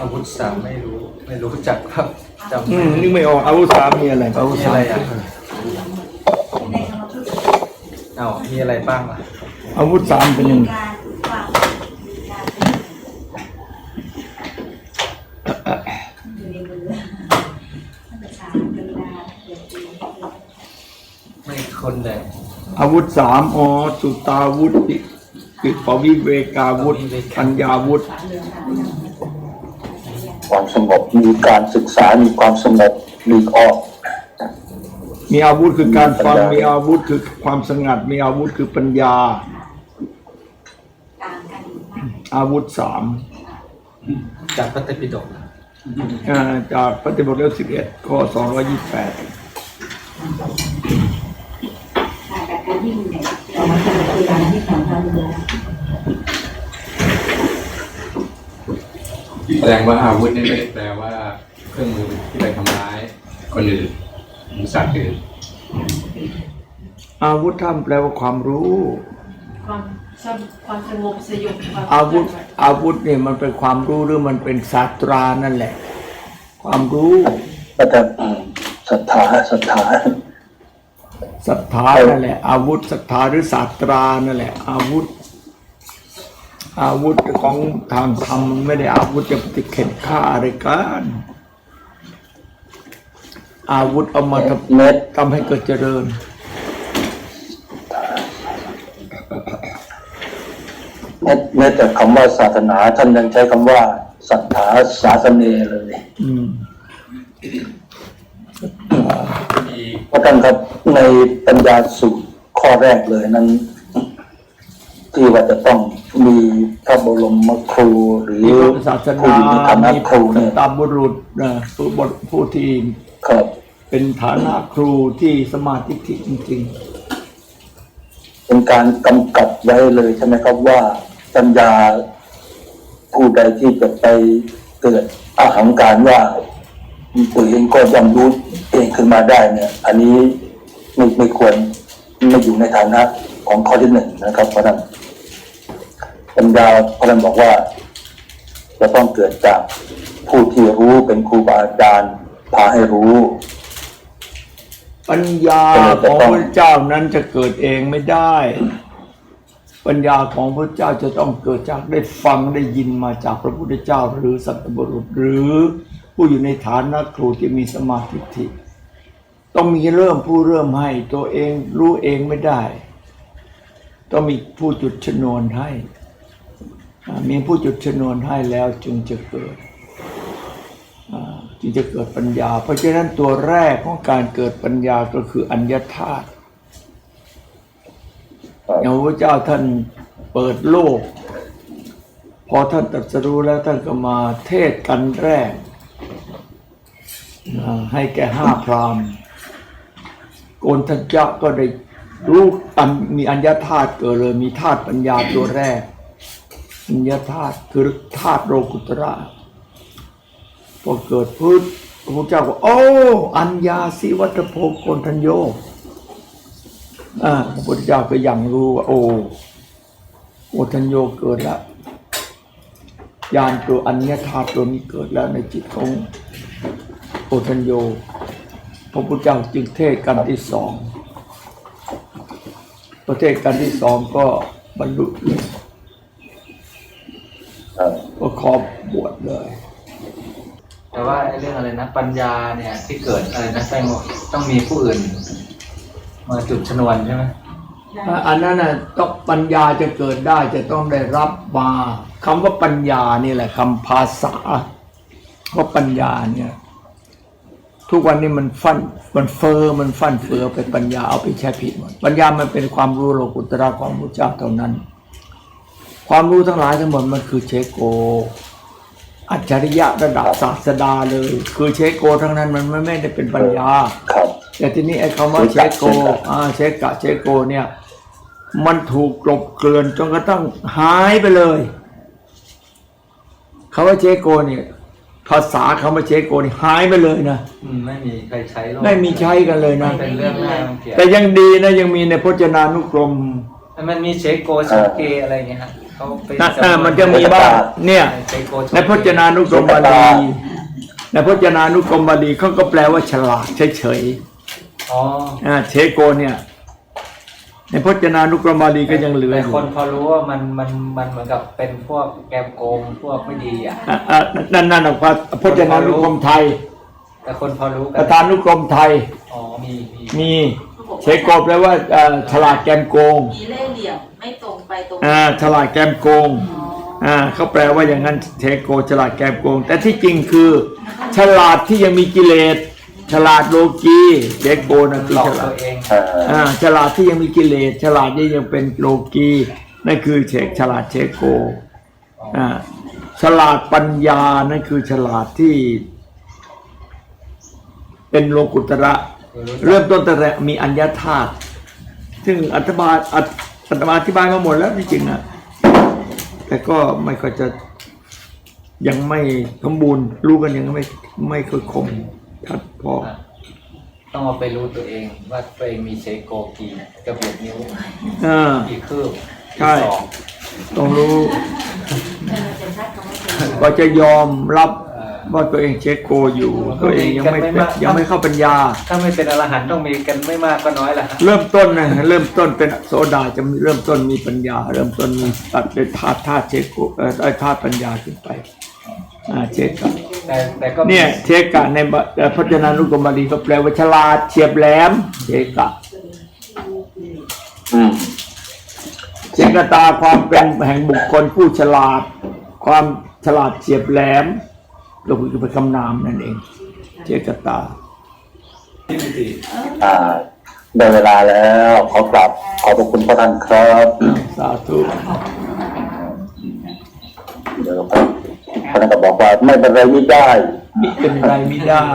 อาวุธสามไม่รู้ ไม่รู้จักครับจำอืไม่มนึกไม่ออกอาวุธสามมีอะไรอาวุธอะไรอะเอ้ามีอะไรบ้างล่ะอาวุธสามเป็นยังไงการวางอยู่ในมือท่านประธานกรุณาเปิดดูไม่คนเลยอาวุธสามอ๋อสุตาวุธปิปิปวิเวกาวุธปัญญาวุธ ความสงบ มีการศึกษา มีความสงบหลีกออก มีอาวุธคือการฟัง มีอาวุธคือความสงัด มีอาวุธคือปัญญา ต่างกันมากอาวุธสามจากพระไตรปิฎกอ่าจากปฏิบัติเล่มสิบเอ็ดข้อสองร้อยยี่สิบแปดต่างจากการที่มีเนี่ยเรามาทำตัวอย่างที่สำคัญเลย แสดงว่าอาวุธนี่ไม่ได้แปลว่า เครื่องมือที่ไปทำร้ายคนอื่นหรือสัตว์อื่นอาวุธท่านแปลว่าความรู้ ความสงบความสงบสยบความอาวุธอาวุธเนี่ยมันเป็นความรู้หรือมันเป็นศาสตรานั่นแหละ ความรู้ก็จะอืมศรัทธาศรัทธาศรัทธานั่นแหละ อาวุธศรัทธาหรือศาสตรานั่นแหละ อาวุธ อาวุธของทางธรรมมันไม่ได้อาวุธจะไปเข็นฆ่าอะไรกันอาวุธเอามาทเม็ดำทำให้เกิดเจริญเม็ดเม็ดแต่คำว่าศาสนาท่านยังใช้คำว่าศรัทธาศาสเนเลยอืมมีเพราะท่านครับในปัญญาสูตรข้อแรกเลยนั้น ที่ว่าจะต้องมีพระบรมครูหรือศาสผู้นาอยู่ในฐานะครูเนี่ยตามบุรุษนะผู้บทผู้ที่ครับ เป็นฐานะครูที่สมาธิจริงเป็นการกำกับไว้เลยใช่ไหมครับว่าปัญญาผู้ใดที่จะไปเกิดอาหังการว่าตัวเองก็ย่อมรู้เองขึ้นมาได้เนี่ย อันนี้ไม่ไม่ควรไม่อยู่ในฐานะของข้อที่หนึ่งนะครับเพราะนั้น ปัญญาพระฉะนั้นบอกว่า จะต้องเกิดจากผู้ที่รู้เป็นครูบาอาจารย์พาให้รู้ ปัญญาของพระเจ้านั้นจะเกิดเองไม่ได้ ปัญญาของพระเจ้าจะต้องเกิดจากได้ฟังได้ยินมาจากพระพุทธเจ้าหรือสัตบุรุษหรือผู้อยู่ในฐานะครูที่มีสมาธิิต้องมีเริ่มผู้เริ่มให้ตัวเองรู้เองไม่ได้ ต้องมีผู้จุดชนวนให้ มีผู้จุดชนวนให้แล้วจึงจะเกิดอ่าจึงจะเกิดปัญญา เพราะฉะนั้นตัวแรกของการเกิดปัญญาก็คืออัญญธาตุอย่างพระเจ้าท่านเปิดโลก พอท่านตรัสรู้แล้วท่านก็มาเทศกันแรกอ่าให้แก่ห้าพรามณ์โกนทัญญะก็ได้รู้อันมีอัญญธาตุเกิดเลยมีธาตุปัญญาตัวแรก อัญญธาตุคือธาตุโลกุตระพอเกิดพืชพระพุทธเจ้าก็โอ้อัญญาสิวัตโพโกนทัญโยอ่าพระพุทธเจ้าก็ยังรู้ว่าโอ้โอทัญโยเกิดแล้วญาณตัวอัญญาธาตุตัวนี้เกิดแล้วในจิตของโอทัญโยพระพุทธเจ้าจึงเทศกันที่สองประเทศกันที่สองก็บรรลุเลย เอ่อ ก็ขอบวชเลย แต่ว่าไอ้เรื่องอะไรนะปัญญาเนี่ย ที่เกิดอะไรนะแป้งบอกต้องมีผู้อื่น มาจุดชนวนใช่ไหมอันนั้นน่ะต้องปัญญาจะเกิดได้จะต้องได้รับมาคำว่าปัญญานี่แหละคำภาษาว่าปัญญาเนี่ย ทุกวันนี้มันฟันมันเฟอร์มันฟันเฟือไปปัญญาเอาไปใช้ผิดหมดปัญญามันเป็นความรู้โลกุตระของพระเจ้าเท่านั้น ความรู้ทั้งหลายทั้งหมดมันคือเชโก อัจฉริยะระดับศาสดาเลย คือเชโกทั้งนั้นมันไม่ไม่ได้เป็นปัญญาครับแต่ทีนี้ไอ้คำว่าเชโกอ่าเชกะเชโกเนี่ย มันถูกกลบเกลื่อนจนกระทั่งหายไปเลยคำว่าเชโกเนี่ยภาษาคำว่าเชโกนี่หายไปเลยนะอืมไม่มีใครใช้โลกไม่มีใช้กันเลยนะเป็นเรื่องน่ารังเกียจแต่ยังดีนะยังมีในพจนานุกรมแต่มันมีเชโกเชเกอะไรอย่างเงี้ยฮะ เขาไปนะเออมันจะมีบ้างเนี่ยเชโกโชในพจนานุกรมบาลีในพจนานุกรมบาลีเขาก็แปลว่าฉลาดเฉยอ๋อๆอ่าเชโกเนี่ย ในพจนานุกรมบาลีก็ยังเหลือแต่อยู่คนพอรู้ว่ามันมันมันเหมือนกับเป็นพวกแกมโกงพวกไม่ดีอะ อะอะนั่นนั่นออกมาพจนานุกรมไทย แต่คนพอรู้กัประธานุกรมไทย อ๋อมีมีมีเชโกแปลว่าเอ่อฉลาดแกมโกง มีเล่ อ่าฉลาดแกมโกงอ่าเขาแปลว่าอย่างนั้นเชโกฉลาดแกมโกง แต่ที่จริงคือ ฉลาดที่ยังมีกิเลสฉลาดโลกีเชโกนะคือหลอกฉลาตัดวเองเอ่ออ่าฉลาดที่ยังมีกิเลสฉลาดที่ยังเป็นโลกีนั่นคือเชกฉลาดเชโกอ่าฉลาดปัญญานั่นคือฉลาดที่ เป็นโลกุตระ เริ่มต้นแต่แรกมีอัญญาธาตุซึ่งอัตมา อัตอัตมาอธิบายมาหมดแล้วจริงๆนะแต่ก็ไม่ก็จะยังไม่สมบูรณ์รู้กันยังไม่ไม่ค่อยคมชัดพอ ต้องเอาไปรู้ตัวเองว่าตัวเองมีเชโกกี่กระเบียดนิ้วอ่า กี่คืบใช่ กี่ศอกต้องรู้เออจะชัดคำว่าเป็นก็จะยอมรับเอ่อ ว่าตัวเองเช็คโกอยู่มันก็ตัวเองยังไม่มีกันไม่เป็นมากยังไม่เข้าปัญญา ถ้าไม่เป็นอรหันต์ต้องมีกันไม่มากก็น้อยละฮะเริ่มต้นนะเริ่มต้นเป็นโสดาจะเริ่มต้นมีปัญญา เริ่มต้นมีตัดเป็นธาตุธาตุเชโกเอ่อได้ธาตุปัญญาขึ้นไปอ่าเชกะแต่แต่ก็เนี่ยเชกะในบะเอ่อพจนานุกรมบาลีก็แปลว่าฉลาดเฉียบแหลมเชกะอืมเชกตาความเป็นแห่งบุคคลผู้ฉลาด ความฉลาดเฉียบแหลม ก็คือเป็นคำนามนั่นเองเชกตาอ่าได้เวลาแล้วขอกลับขอบพระคุณพระท่านครับสาธุเดี๋ยวครับท่านก็บอกว่าไม่เป็นไรไม่ได้มิเป็นไรไม่ได้